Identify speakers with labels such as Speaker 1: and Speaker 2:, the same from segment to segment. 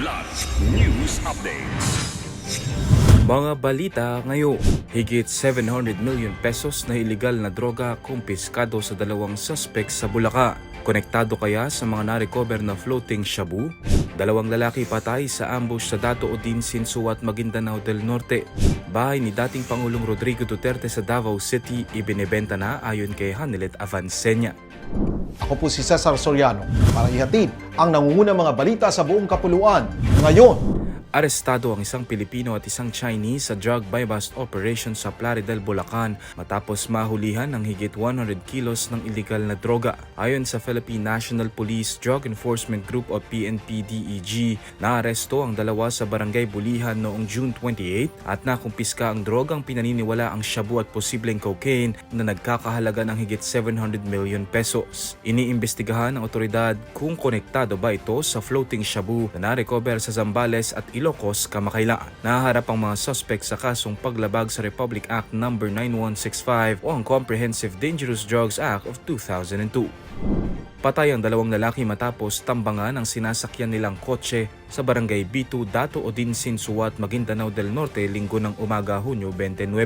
Speaker 1: Kidlat News Updates.
Speaker 2: Mga balita ngayon, higit 700 million pesos na illegal na droga kumpiskado sa dalawang suspect sa Bulacan. Konektado kaya sa mga na-recover na floating shabu? Dalawang lalaki patay sa ambush sa Dato Odin Sinsuat Maguindanao del Norte. Bahay ni dating Pangulong Rodrigo Duterte sa Davao City ibinebenta na ayon kay Hanelet Avancenia.
Speaker 3: Ako po si Cesar Soriano para ihatid ang nangungunang mga balita sa buong kapuluan. Ngayon,
Speaker 2: Arestado ang isang Pilipino at isang Chinese sa drug buy-bust operation sa Plaridel, Bulacan matapos mahulihan ng higit 100 kilos ng illegal na droga. Ayon sa Philippine National Police Drug Enforcement Group o PNP-DEG, naaresto ang dalawa sa barangay Bulihan noong June 28 at nakumpiska ang drogang pinaniniwala ang shabu at posibleng cocaine na nagkakahalaga ng higit 700 million pesos. Iniimbestigahan ng otoridad kung konektado ba ito sa floating shabu na na-recover sa Zambales at Ilocos kamakailan. Nahaharap ang mga suspect sa kasong paglabag sa Republic Act No. 9165 o ang Comprehensive Dangerous Drugs Act of 2002. Patay ang dalawang lalaki matapos tambangan ang sinasakyan nilang kotse sa barangay B2 Dato Odinsin Suwat, Maguindanao del Norte linggo ng umaga Hunyo 29.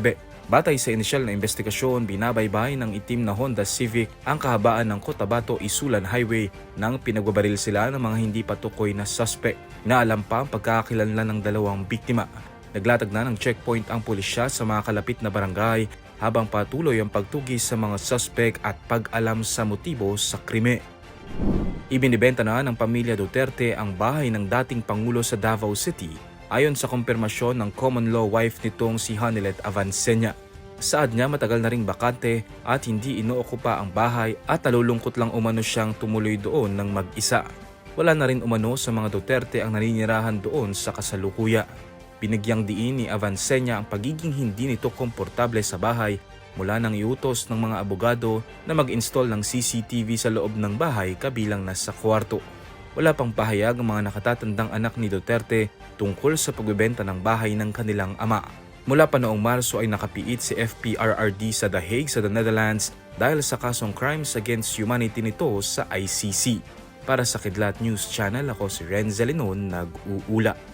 Speaker 2: Batay sa inisyal na investigasyon, binabaybay ng itim na Honda Civic ang kahabaan ng Cotabato Isulan Highway nang pinagbabaril sila ng mga hindi patukoy na suspect. Naalam pa ang pagkakakilanlan ng dalawang biktima. Naglatag na ng checkpoint ang pulisya sa mga kalapit na barangay habang patuloy ang pagtugis sa mga suspect at pag-alam sa motibo sa krime. Ibinibenta na ng pamilya Duterte ang bahay ng dating Pangulo sa Davao City ayon sa kumpirmasyon ng common law wife nitong si Hanelet Avancenia. Saad niya matagal na ring bakante at hindi inookupa ang bahay at nalulungkot lang umano siyang tumuloy doon ng mag-isa. Wala na rin umano sa mga Duterte ang naninirahan doon sa kasalukuya. Binigyang diin ni Avancenia ang pagiging hindi nito komportable sa bahay mula nang iutos ng mga abogado na mag-install ng CCTV sa loob ng bahay kabilang nasa kwarto. Wala pang pahayag ang mga nakatatandang anak ni Duterte tungkol sa pagbebenta ng bahay ng kanilang ama. Mula pa noong Marso ay nakapiit si FPRRD sa The Hague sa the Netherlands dahil sa kasong Crimes Against Humanity nito sa ICC. Para sa Kidlat News Channel, ako si Renzel Linon, nag-uula.